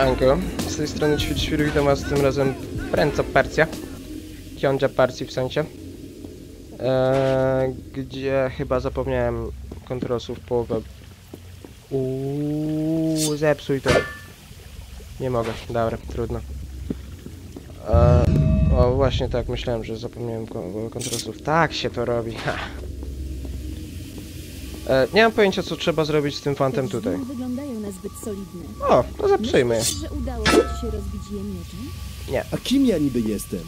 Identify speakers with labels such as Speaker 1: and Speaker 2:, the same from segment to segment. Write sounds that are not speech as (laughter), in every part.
Speaker 1: Siemanko, z tej strony Ćwicz Świru, witam was tym razem Pręco Percja Kiondzia Parcji w sensie eee, Gdzie chyba zapomniałem kontrolsów połowę Uuu, zepsuj to. Nie mogę, dobra, trudno. Eee, O właśnie tak, myślałem, że zapomniałem ko- kontrolsów Tak się to robi, ha. Eee, nie mam pojęcia co trzeba zrobić z tym fantem
Speaker 2: Te
Speaker 1: tutaj.
Speaker 2: Wyglądają zbyt solidne.
Speaker 1: O, to zepsujmy je
Speaker 2: Myślisz, że udało ci się rozbić je mieczem?
Speaker 3: A kim ja niby jestem?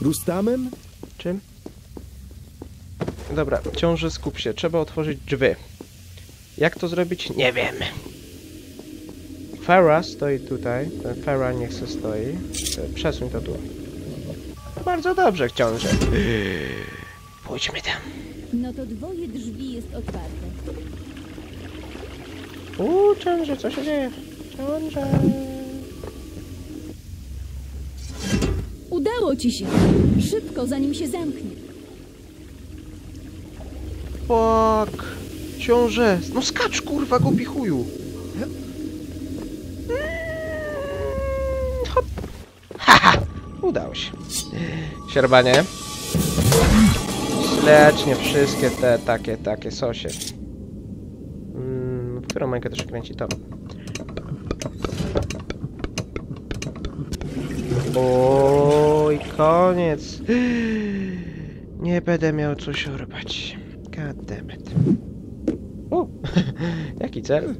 Speaker 3: Rustamem?
Speaker 1: Czym? Dobra, ciąży skup się. Trzeba otworzyć drzwi. Jak to zrobić? Nie wiem. Farah stoi tutaj. Ten Farah niech se stoi. E, Przesuń to tu. Bardzo dobrze, książę. (laughs) Pójdźmy tam.
Speaker 2: No to dwoje drzwi jest otwarte.
Speaker 1: Uuu, książę, co się dzieje? Książę.
Speaker 2: Udało ci się! Szybko, zanim się zamknie.
Speaker 1: Fuck. Książę. No skacz, kurwa, głupi chuju. Hop. Haha. Udało się. Sierbanie. Śledź nie wszystkie te takie, takie sosie. Którą mańkę też kręci to? Oj, koniec. Nie będę miał coś orbać. God damn it. O, (laughs) jaki cel?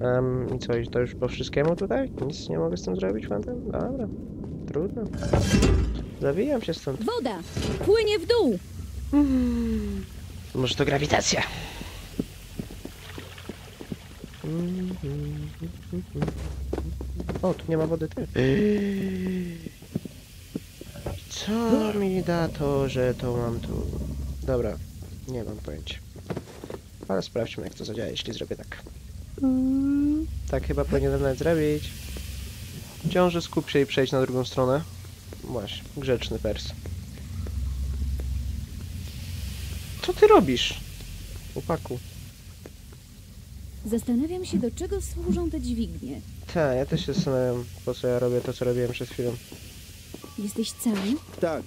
Speaker 1: Um, I co, to już po wszystkiemu tutaj? Nic nie mogę z tym zrobić, fantem? Dobra, trudno. Zawijam się stąd.
Speaker 2: Woda! Płynie w dół!
Speaker 1: Może to grawitacja. O, tu nie ma wody ty. Co mi da to, że to mam tu? Dobra, nie mam pojęcia. Ale sprawdźmy jak to zadziała, jeśli zrobię tak. Tak chyba powinienem nawet zrobić. Ciąży skup się i przejdź na drugą stronę. Właśnie, grzeczny pers. Co ty robisz? Upaku.
Speaker 2: Zastanawiam się, do czego służą te dźwignie.
Speaker 1: Tak, ja też się zastanawiam, po co ja robię to, co robiłem przed chwilą.
Speaker 2: Jesteś cały?
Speaker 3: Tak.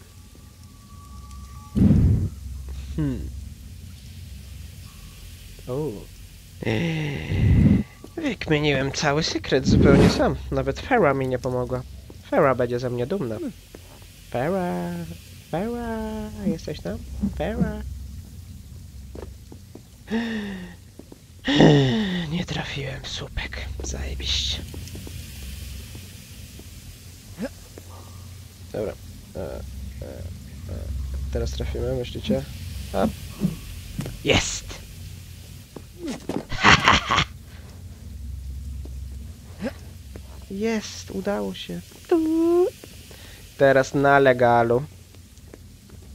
Speaker 1: Hmm. O. Wykminiłem cały sekret zupełnie sam. Nawet Farah mi nie pomogła. Farah będzie ze mnie dumna. Farah, Farah, jesteś tam? Farah. (laughs) Nie trafiłem w słupek. Zajebiście. Dobra. E, e, e. Teraz trafimy, myślicie? A. Jest! (laughs) Jest, udało się. Tu. Teraz na legalu.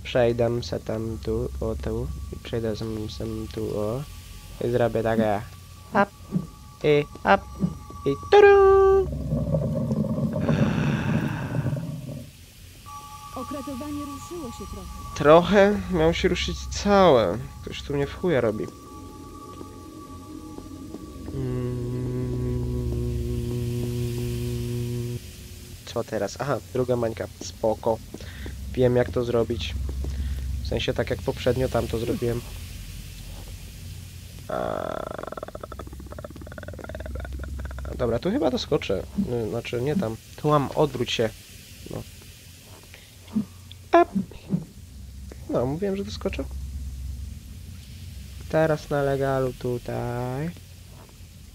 Speaker 1: Przejdę se tam tu, o tu. I przejdę sem tu, o. I zrobię takie. Up. I up. I turu.
Speaker 2: Okratowanie ruszyło się trochę.
Speaker 1: Trochę miał się ruszyć całe. Ktoś tu mnie w chuja robi. Mm. Co teraz? Aha, druga mańka. Spoko. Wiem jak to zrobić. W sensie tak jak poprzednio tam to zrobiłem. Dobra, tu chyba doskoczę. Znaczy nie tam. Tu mam, odwróć się. No. No, mówiłem, że doskoczył. Teraz na legalu tutaj.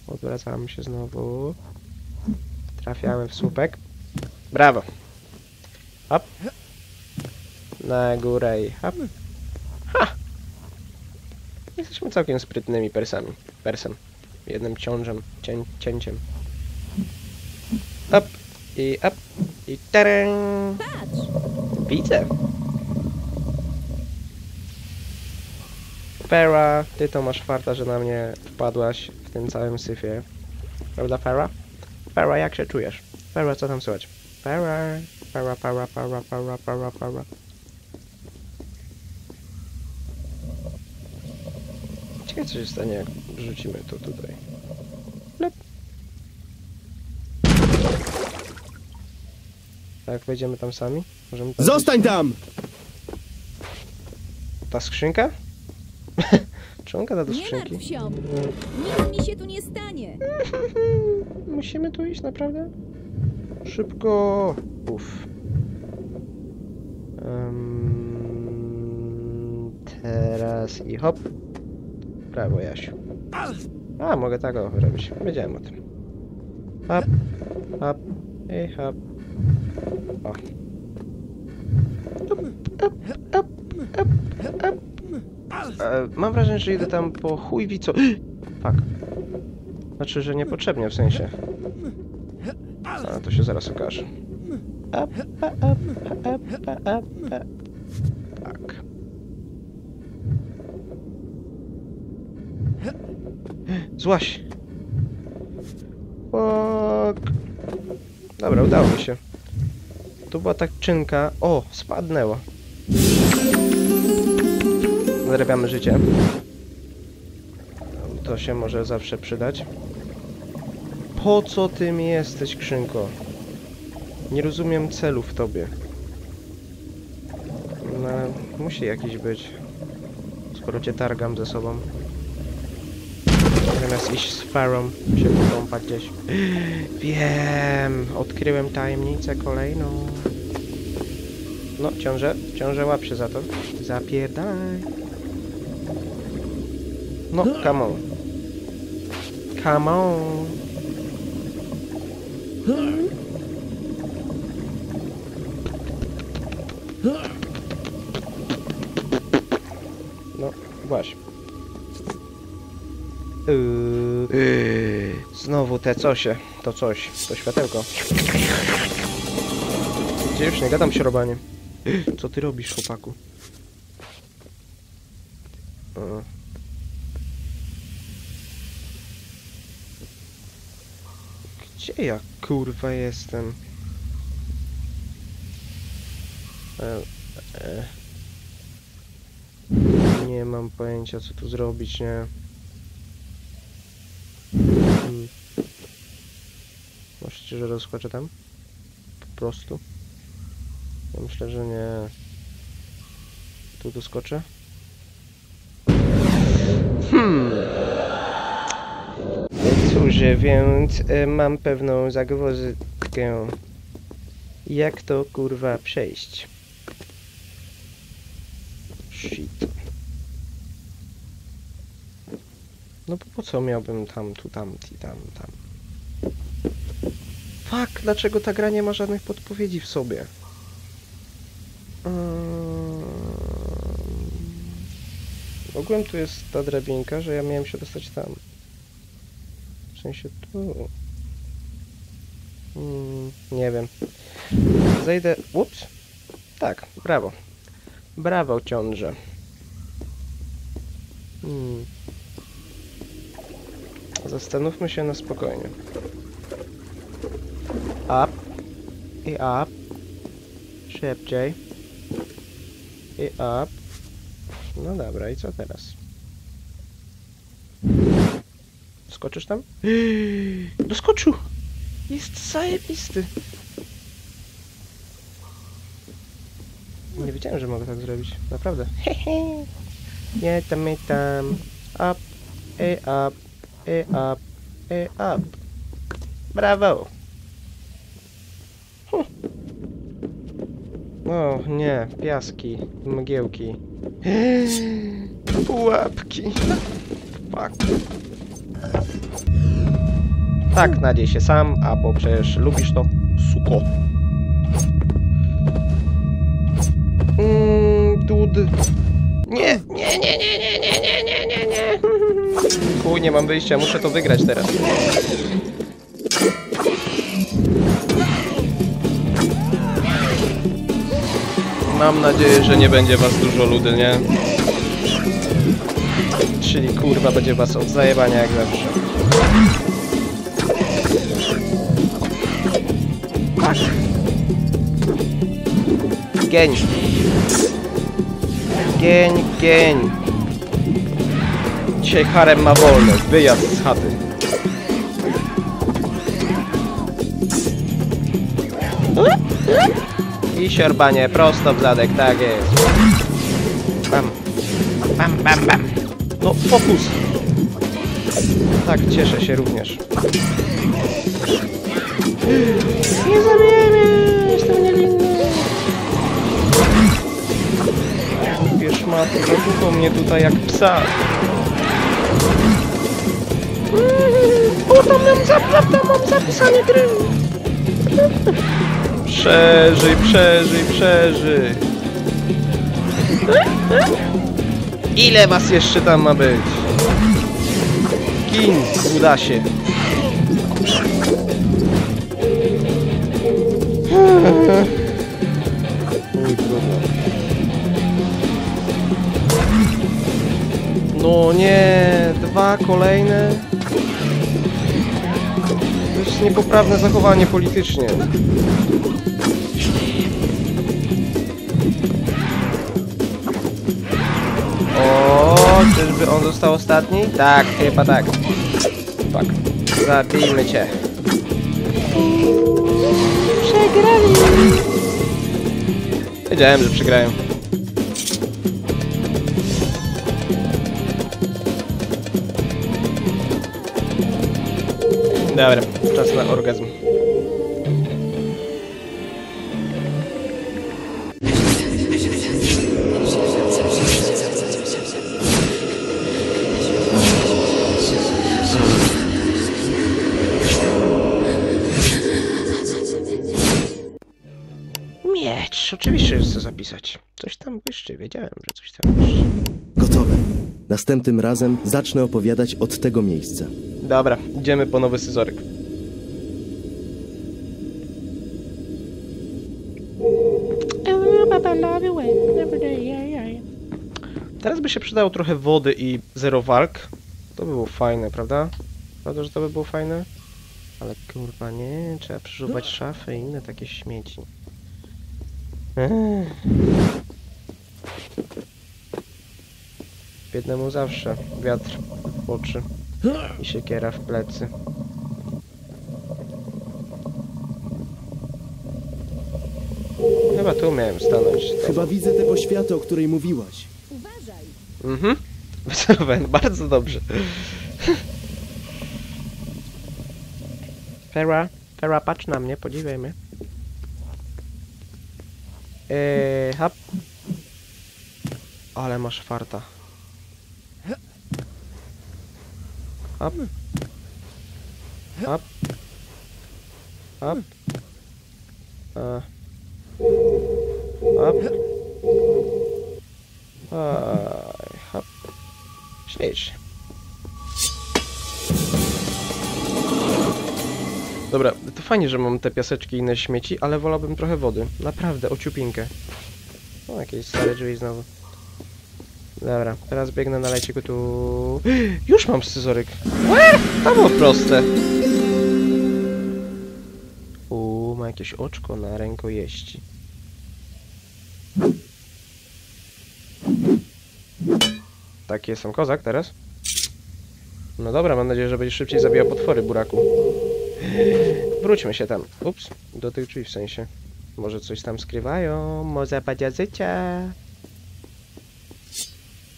Speaker 1: Odwracamy się znowu. Trafiamy w słupek. Brawo. Hop. Na górę i hop. Jesteśmy całkiem sprytnymi persami. Persem. Jednym ciążem, cię, cięciem. Up i up i teren. Widzę. Farah, ty to masz farta, że na mnie wpadłaś w tym całym syfie. Prawda, Farah? Farah, jak się czujesz? Farah, co tam słychać? Farah, Farah, Farah, Farah, Farah, Farah, Farah. Co się stanie, jak wrzucimy to tutaj. Lep. Tak, wejdziemy tam sami? Możemy tam
Speaker 3: Zostań tam!
Speaker 1: Ta skrzynka? (laughs) Czy on gada do
Speaker 2: Nie
Speaker 1: skrzynki?
Speaker 2: martw się! Nic mi się tu nie stanie! (laughs)
Speaker 1: Musimy tu iść, naprawdę? Szybko! Uff. Em, teraz i hop. Prawo, Jasiu. A, mogę tak o robić. Wiedziałem o tym. Hop, hop i hop. O. Hop, hop, hop, hop, hop. E, mam wrażenie, że idę tam po chuj co. (gasps) Fuck. Znaczy, że niepotrzebnie w sensie. A to się zaraz okaże. Up, up, up, up, up, up, up. Tak. Złaś. Fuck. Dobra, udało mi się. Tu była tak czynka. O, spadnęło. Zarabiamy życie. To się może zawsze przydać. Po co ty mi jesteś, Krzynko? Nie rozumiem celu w tobie. No, musi jakiś być. Skoro cię targam ze sobą. Zamiast iść z Farą, się pokąpać gdzieś. Wiem! Odkryłem tajemnicę kolejną. No, ciąże, ciąże łap się za to. Zapierdalaj. No, come on. Come on. No, właśnie. Yy, znowu te cosie. To coś. To światełko. Gdzie już nie gadam śrobanie. Co ty robisz, chłopaku? Gdzie ja kurwa jestem? E, e. Nie mam pojęcia co tu zrobić, nie? Myślicie, że rozchodzę tam? Po prostu? Ja myślę, że nie. Tu doskoczę? Hmm. Cóż, więc e, mam pewną zagwozdkę. Jak to kurwa przejść? Shit. No bo po co miałbym tam, tu, tam, i tam, tam? Fuck, dlaczego ta gra nie ma żadnych podpowiedzi w sobie? Um... Ogółem tu jest ta drabinka, że ja miałem się dostać tam. W sensie tu. Mm, nie wiem. Zejdę. Ups. Tak, brawo. Brawo, ciąże. Hmm. Zastanówmy się na spokojnie. Up. I up. Szybciej. I up. No dobra, i co teraz? Skoczysz tam? (gasps) Doskoczył! Jest zajebisty! Nie wiedziałem, że mogę tak zrobić. Naprawdę. Hehe. (laughs) Nie tam, nie tam. Up. I up. I up. I up. Brawo! O nie, piaski, mgiełki. (gasps) Pułapki. Fuck. Tak, nadziej się sam, a bo przecież lubisz to, suko. Mmm, dud. Nie, nie, nie, nie, nie, nie, nie, nie, nie, nie. (laughs) Chuj, nie mam wyjścia, muszę to wygrać teraz. Mam nadzieję, że nie będzie was dużo ludy, nie? Czyli kurwa będzie was od zajebania jak zawsze. Tak. Gień. Gień, gień. Dzisiaj harem ma wolne. Wyjazd z chaty. I siorbanie prosto w zadek, tak jest. Bam. Bam, bam, bam. No, fokus. Tak, cieszę się również. Nie zabijemy! Jestem niewinny! Wiesz, matko, zakuchał mnie tutaj jak psa. O, tam mam, zap, tam mam zapisane gry. Przeżyj, przeżyj, przeżyj. Ile was jeszcze tam ma być? Gin, uda się. No nie, dwa kolejne. Jest niepoprawne zachowanie politycznie. O, czyżby on został ostatni? Tak, chyba tak. Tak. Zabijmy cię. Przegrali. Wiedziałem, że przegrają. Dobra, czas na orgazm. Miecz, oczywiście, że chcę zapisać. Coś tam wyższy, wiedziałem, że coś tam wyższy.
Speaker 3: Gotowe. Następnym razem zacznę opowiadać od tego miejsca.
Speaker 1: Dobra, idziemy po nowy scyzoryk. Teraz by się przydało trochę wody i zero walk. To by było fajne, prawda? Prawda, że to by było fajne? Ale kurwa nie, trzeba przeżuwać szafy i inne takie śmieci. Biednemu zawsze wiatr w oczy i siekiera w plecy. Chyba tu miałem stanąć.
Speaker 3: Chyba widzę tę poświatę, o której mówiłaś.
Speaker 2: Uważaj!
Speaker 1: Mhm. Wycelowałem, bardzo dobrze. Fera, Fera, patrz na mnie, podziwiaj mnie. Eee, hop. Ale masz farta. Hop. Hop. Hop. A. Hop. Oj, hop. Śmieć. Dobra, to fajnie, że mam te piaseczki i inne śmieci, ale wolałbym trochę wody. Naprawdę, ociupinkę. O, jakieś stare drzwi znowu. Dobra, teraz biegnę na leciku tu... (gasps) Już mam scyzoryk. Łe! To było proste. Uuu, ma jakieś oczko na rękojeści. Taki jestem kozak teraz. No dobra, mam nadzieję, że będziesz szybciej zabijał potwory, buraku. Wróćmy się tam. Ups, do tych drzwi w sensie. Może coś tam skrywają, może będzie życia.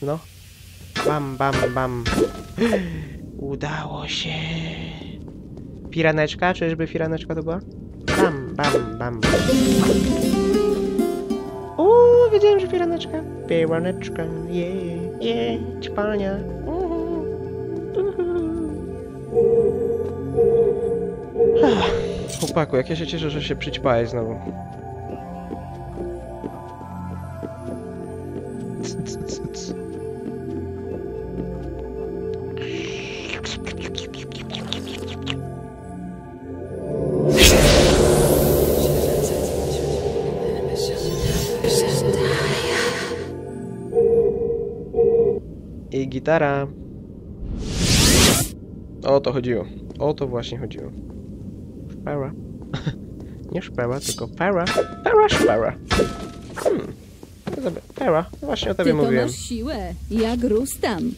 Speaker 1: No. Bam, bam, bam. Udało się. Firaneczka? Czyżby firaneczka to była? Bam, bam, bam. Uuu, wiedziałem, że firaneczka. Firaneczka, je, je, ćpania. Uhu, uhu. Ach, Chłopaku, jak ja się cieszę, że się przyćpałeś znowu. Gitara. O to chodziło. O to właśnie chodziło. Szpera. (laughs) Nie szpera, tylko pera. Pera, szpera. Hmm. No dobra, Pera. Właśnie o tobie
Speaker 2: Ty to
Speaker 1: mówiłem.
Speaker 2: masz siłę, jak Rustam.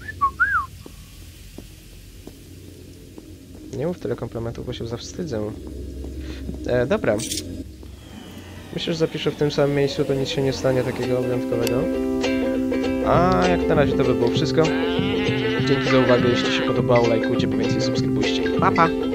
Speaker 1: Nie mów tyle komplementów, bo się zawstydzę. E, dobra. Myślę, że zapiszę w tym samym miejscu, to nic się nie stanie takiego wyjątkowego. A jak na razie to by było wszystko. Dzięki za uwagę, jeśli się podobało, lajkujcie, po więcej subskrybujcie. Pa, pa!